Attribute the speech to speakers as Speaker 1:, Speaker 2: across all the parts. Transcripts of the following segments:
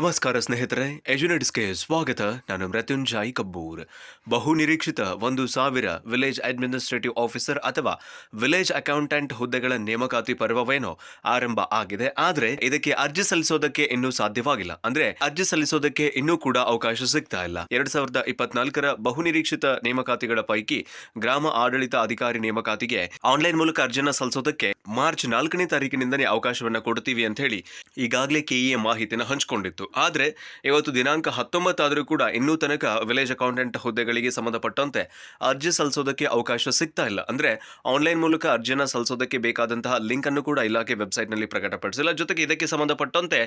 Speaker 1: ನಮಸ್ಕಾರ ಸ್ನೇಹಿತರೆ ಎಜುನೆಟ್ಸ್ಗೆ ಸ್ವಾಗತ. ನಾನು ಮೃತ್ಯುಂಜಾಯ್ ಕಬ್ಬೂರ್. ಬಹು ನಿರೀಕ್ಷಿತ ಒಂದು ಸಾವಿರ ವಿಲೇಜ್ ಅಡ್ಮಿನಿಸ್ಟ್ರೇಟಿವ್ ಆಫೀಸರ್ ಅಥವಾ ವಿಲೇಜ್ ಅಕೌಂಟೆಂಟ್ ಹುದ್ದೆಗಳ ನೇಮಕಾತಿ ಪರ್ವವೇನೋ ಆರಂಭ ಆಗಿದೆ. ಆದರೆ ಇದಕ್ಕೆ ಅರ್ಜಿ ಸಲ್ಲಿಸೋದಕ್ಕೆ ಇನ್ನೂ ಸಾಧ್ಯವಾಗಿಲ್ಲ. ಅಂದ್ರೆ ಅರ್ಜಿ ಸಲ್ಲಿಸೋದಕ್ಕೆ ಇನ್ನೂ ಕೂಡ ಅವಕಾಶ ಸಿಗ್ತಾ ಇಲ್ಲ. ಎರಡ್ ಸಾವಿರದ ಇಪ್ಪತ್ನಾಲ್ಕರ ಬಹು ನಿರೀಕ್ಷಿತ ನೇಮಕಾತಿಗಳ ಪೈಕಿ ಗ್ರಾಮ ಆಡಳಿತ ಅಧಿಕಾರಿ ನೇಮಕಾತಿಗೆ ಆನ್ಲೈನ್ ಮೂಲಕ ಅರ್ಜಿನ ಸಲ್ಲಿಸೋದಕ್ಕೆ ಮಾರ್ಚ್ ನಾಲ್ಕನೇ ತಾರೀಕಿನಿಂದನೇ ಅವಕಾಶವನ್ನ ಕೊಡ್ತೀವಿ ಅಂತ ಹೇಳಿ ಈಗಾಗಲೇ ಕೆಇಎ ಮಾಹಿತಿನ ಹಂಚಿಕೊಂಡಿತ್ತು. ಆದ್ರೆ ಇವತ್ತು ದಿನಾಂಕ ಹತ್ತೊಂಬತ್ತಾದರೂ ಕೂಡ ಇನ್ನೂ ತನಕ ವಿಲೇಜ್ ಅಕೌಂಟೆಂಟ್ ಹುದ್ದೆಗಳಿಗೆ ಸಂಬಂಧಪಟ್ಟಂತೆ ಅರ್ಜಿ ಸಲ್ಲಿಸೋದಕ್ಕೆ ಅವಕಾಶ ಸಿಗ್ತಾ ಇಲ್ಲ. ಅಂದರೆ ಆನ್ಲೈನ್ ಮೂಲಕ ಅರ್ಜಿನ ಸಲ್ಲಿಸೋದಕ್ಕೆ ಬೇಕಾದಂತಹ ಲಿಂಕ್ ಅನ್ನು ಕೂಡ ಇಲಾಖೆ ವೆಬ್ಸೈಟ್ನಲ್ಲಿ ಪ್ರಕಟಪಡಿಸಿಲ್ಲ. ಜೊತೆಗೆ ಇದಕ್ಕೆ ಸಂಬಂಧಪಟ್ಟಂತೆ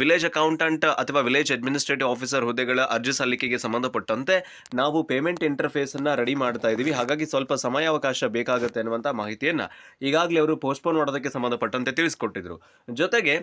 Speaker 1: ವಿಲೇಜ್ ಅಕೌಂಟೆಂಟ್ ಅಥವಾ ವಿಲೇಜ್ ಅಡ್ಮಿನಿಸ್ಟ್ರೇಟಿವ್ ಆಫೀಸರ್ ಹುದ್ದೆಗಳ ಅರ್ಜಿ ಸಲ್ಲಿಕೆಗೆ ಸಂಬಂಧಪಟ್ಟಂತೆ ನಾವು ಪೇಮೆಂಟ್ ಇಂಟರ್ಫೇಸ್ ಅನ್ನ ರೆಡಿ ಮಾಡ್ತಾ ಇದ್ದೀವಿ ಹಾಗಾಗಿ ಸ್ವಲ್ಪ ಸಮಯಾವಕಾಶ ಬೇಕಾಗುತ್ತೆ ಅನ್ನುವಂತ ಮಾಹಿತಿಯನ್ನು ಈಗಾಗಲೇ ಅವರು ಪೋಸ್ಟ್ಪೋನ್ ಮಾಡೋದಕ್ಕೆ ಸಂಬಂಧಪಟ್ಟಂತೆ ತಿಳಿಸ್ಕೊಟ್ಟಿದ್ರು. ಜೊತೆಗೆ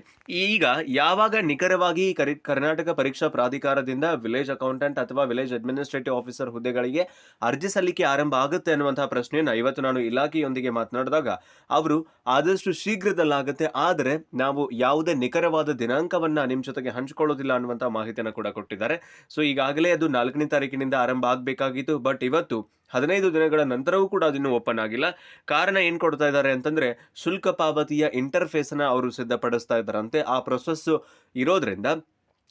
Speaker 1: ಈಗ ಯಾವಾಗ ನಿಖರವಾಗಿ ಕರಿ ಕರ್ನಾಟಕ ಪರೀಕ್ಷಾ ಪ್ರಾಧಿಕಾರದಿಂದ ವಿಲೇಜ್ ಅಕೌಂಟೆಂಟ್ ಅಥವಾ ವಿಲೇಜ್ ಅಡ್ಮಿನಿಸ್ಟ್ರೇಟಿವ್ ಆಫೀಸರ್ ಹುದ್ದೆಗಳಿಗೆ ಅರ್ಜಿ ಸಲ್ಲಿಕೆ ಆರಂಭ ಆಗುತ್ತೆ ಅನ್ನುವಂತಹ ಪ್ರಶ್ನೆಯನ್ನು ಇವತ್ತು ನಾನು ಇಲಾಖೆಯೊಂದಿಗೆ ಮಾತನಾಡಿದಾಗ ಅವರು ಆದಷ್ಟು ಶೀಘ್ರದಲ್ಲಾಗುತ್ತೆ, ಆದರೆ ನಾವು ಯಾವುದೇ ನಿಖರವಾದ ದಿನಾಂಕವನ್ನ ನಿಮ್ಮ ಜೊತೆಗೆ ಹಂಚಿಕೊಳ್ಳೋದಿಲ್ಲ ಅನ್ನುವಂತಹ ಮಾಹಿತಿಯನ್ನು ಕೂಡ ಕೊಟ್ಟಿದ್ದಾರೆ. ಸೊ, ಈಗಾಗಲೇ ಅದು ನಾಲ್ಕನೇ ತಾರೀಕಿನಿಂದ ಆರಂಭ ಆಗಬೇಕಾಗಿತ್ತು, ಬಟ್ ಇವತ್ತು ಹದಿನೈದು ದಿನಗಳ ನಂತರವೂ ಕೂಡ ಅದಿನ್ನೂ ಓಪನ್ ಆಗಿಲ್ಲ. ಕಾರಣ ಏನು ಕೊಡ್ತಾ ಇದ್ದಾರೆ ಅಂತಂದ್ರೆ, ಶುಲ್ಕ ಪಾವತಿಯ ಇಂಟರ್ಫೇಸ್ನ ಅವರು ಸಿದ್ಧಪಡಿಸ್ತಾ ಇದ್ದಾರಂತೆ. ಆ ಪ್ರೊಸೆಸ್ಸು ಇರೋದ್ರಿಂದ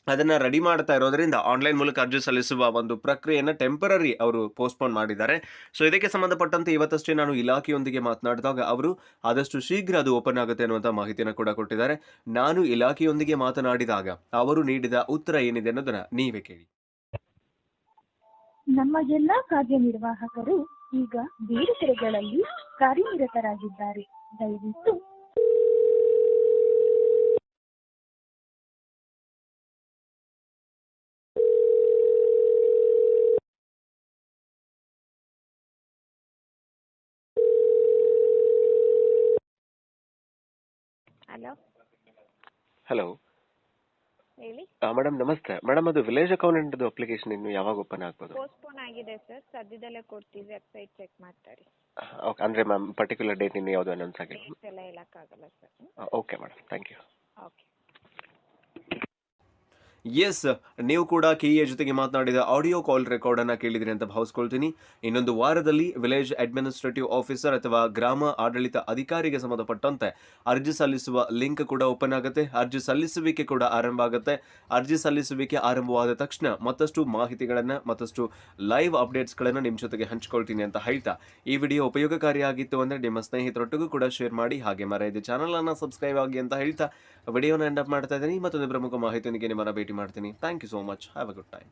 Speaker 1: ಅದನ್ನ ರೆಡಿ ಮಾಡ್ತಾ ಇರೋದ್ರಿಂದ ಆನ್ಲೈನ್ ಮೂಲಕ ಅರ್ಜಿ ಸಲ್ಲಿಸುವ ಒಂದು ಪ್ರಕ್ರಿಯೆಯನ್ನು ಟೆಂಪರರಿ ಅವರು ಪೋಸ್ಟ್ಪೋನ್ ಮಾಡಿದ್ದಾರೆ. ಸೊ ಇದಕ್ಕೆ ಸಂಬಂಧಪಟ್ಟಂತೆ ಇವತ್ತಷ್ಟೇ ನಾನು ಇಲಾಖೆಯೊಂದಿಗೆ ಮಾತನಾಡಿದಾಗ ಅವರು ಆದಷ್ಟು ಶೀಘ್ರ ಅದು ಓಪನ್ ಆಗುತ್ತೆ ಅನ್ನುವಂಥ ಮಾಹಿತಿಯನ್ನು ಕೂಡ ಕೊಟ್ಟಿದ್ದಾರೆ. ನಾನು ಇಲಾಖೆಯೊಂದಿಗೆ ಮಾತನಾಡಿದಾಗ ಅವರು ನೀಡಿದ ಉತ್ತರ ಏನಿದೆ ಅನ್ನೋದನ್ನ ನೀವೇ ಕೇಳಿ.
Speaker 2: ನಮ್ಮ ಎಲ್ಲಾ ಕಾರ್ಯನಿರ್ವಾಹಕರು ಈಗ ಬೇರೆ ಕಡೆಗಳಲ್ಲಿ ಕಾರ್ಯನಿರತರಾಗಿದ್ದಾರೆ. ದಯವಿಟ್ಟು
Speaker 3: ಹಲೋ.
Speaker 1: ಹಲೋ.
Speaker 3: ಹೇಳಿ.
Speaker 1: ಮೇಡಮ್ ನಮಸ್ತೆ. ಮೇಡಮ್ ಅದು ವಿಲೇಜ್ ಅಕೌಂಟೆಂಟ್ ಅಪ್ಲಿಕೇಶನ್ ಇನ್ನು ಯಾವಾಗ ಓಪನ್ ಆಗ್ಬೋದು?
Speaker 3: ಪೋಸ್ಟ್ಪೋನ್ ಆಗಿದೆ ಸರ್ ಸದ್ಯದಲ್ಲೇ ಕೊಡ್ತೀವಿ. ವೆಬ್ಸೈಟ್ ಚೆಕ್ ಮಾಡ್ತಾರೆ.
Speaker 1: ಓಕೆ ಅಂದರೆ ಮ್ಯಾಮ್ ಪರ್ಟಿಕ್ಯುಲರ್ ಡೇಟ್ ಇನ್ನು ಯಾವುದು ಅನೌನ್ಸ್ ಆಗಿಲ್ಲ?
Speaker 3: ಡೇಟ್ಸ್ ಎಲ್ಲ ಹೇಳಕ್ಕಾಗಲ್ಲ sir
Speaker 1: okay madam thank you
Speaker 3: okay
Speaker 1: yes ನೀವು ಕೂಡ ಕೆಇಎ ಜೊತೆಗೆ ಮಾತನಾಡಿದ ಆಡಿಯೋ ಕಾಲ್ ರೆಕಾರ್ಡ್ ಕೇಳಿದಿರಿ ಅಂತ ಭಾವಿಸ್ಕೊಳ್ತೀನಿ. ಇನ್ನೊಂದು ವಾರದಲ್ಲಿ ವಿಲೇಜ್ ಅಡ್ಮಿನಿಸ್ಟ್ರೇಟಿವ್ ಆಫೀಸರ್ ಅಥವಾ ಗ್ರಾಮ ಆಡಳಿತ ಅಧಿಕಾರಿಗೆ ಸಂಬಂಧಪಟ್ಟಂತೆ ಅರ್ಜಿ ಸಲ್ಲಿಸುವ ಲಿಂಕ್ ಕೂಡ ಓಪನ್ ಆಗುತ್ತೆ. ಅರ್ಜಿ ಸಲ್ಲಿಸುವಿಕೆ ಕೂಡ ಆರಂಭ ಆಗುತ್ತೆ. ಅರ್ಜಿ ಸಲ್ಲಿಸುವಿಕೆ ಆರಂಭವಾದ ತಕ್ಷಣ ಮತ್ತಷ್ಟು ಮಾಹಿತಿಗಳನ್ನು, ಮತ್ತಷ್ಟು ಲೈವ್ ಅಪ್ಡೇಟ್ಸ್ಗಳನ್ನು ನಿಮ್ಮ ಜೊತೆಗೆ ಹಂಚಿಕೊಳ್ತೀನಿ ಅಂತ ಹೇಳ್ತಾ. ಈ ವಿಡಿಯೋ ಉಪಯೋಗಕಾರಿಯಾಗಿತ್ತು ಅಂದ್ರೆ ನಿಮ್ಮ ಸ್ನೇಹಿತರೊಟ್ಟಿಗೂ ಕೂಡ ಶೇರ್ ಮಾಡಿ. ಹಾಗೆ ಮರೆಯದೆ ಚಾನಲ್ ಅನ್ನ ಸಬ್ಸ್ಕ್ರೈಬ್ ಆಗಿ ಅಂತ ಹೇಳ್ತಾ. ವಿಡಿಯೋನ ಎಂಡ್ ಅಪ್ ಮಾಡ್ತಾ ಇದ್ದೀನಿ. ಮತ್ತೊಂದು ಪ್ರಮುಖ ಮಾಹಿತಿಯೊಂದಿಗೆ ನಿಮ್ಮನ್ನ ಭೇಟಿ ಮಾಡ್ತೀನಿ. Thank you so much have a good time